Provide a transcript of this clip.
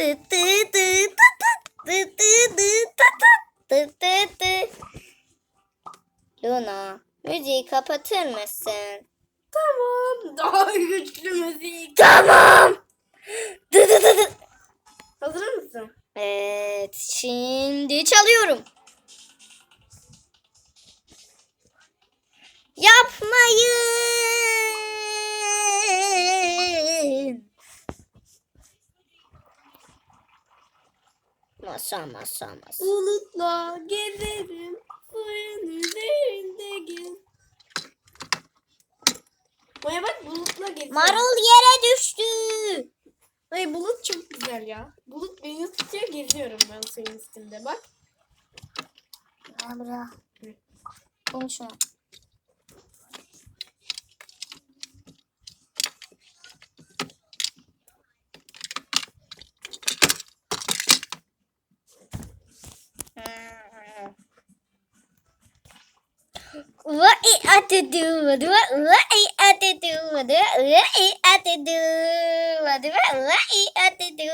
Tı tı tı tı tı tı tı tı tı tı tı tı. Luna, müziği kapatır mısın? Tamam. Daha güçlü müzik. Tamam. Dı dı dı dı. Hazır mısın? Evet, şimdi çalıyorum. Masa masa masa. Bulutla gezerim. Suyun üzerinde gez. Maya bak bulutla gezerim. Marul yere düştü. Ay bulut çok güzel ya. Bulut beni tutuyor geziyorum ben suyun üstünde bak. Abra. Konuşma. What it ought to do, what what it ought to do, what it ought to do, what what it ought to do,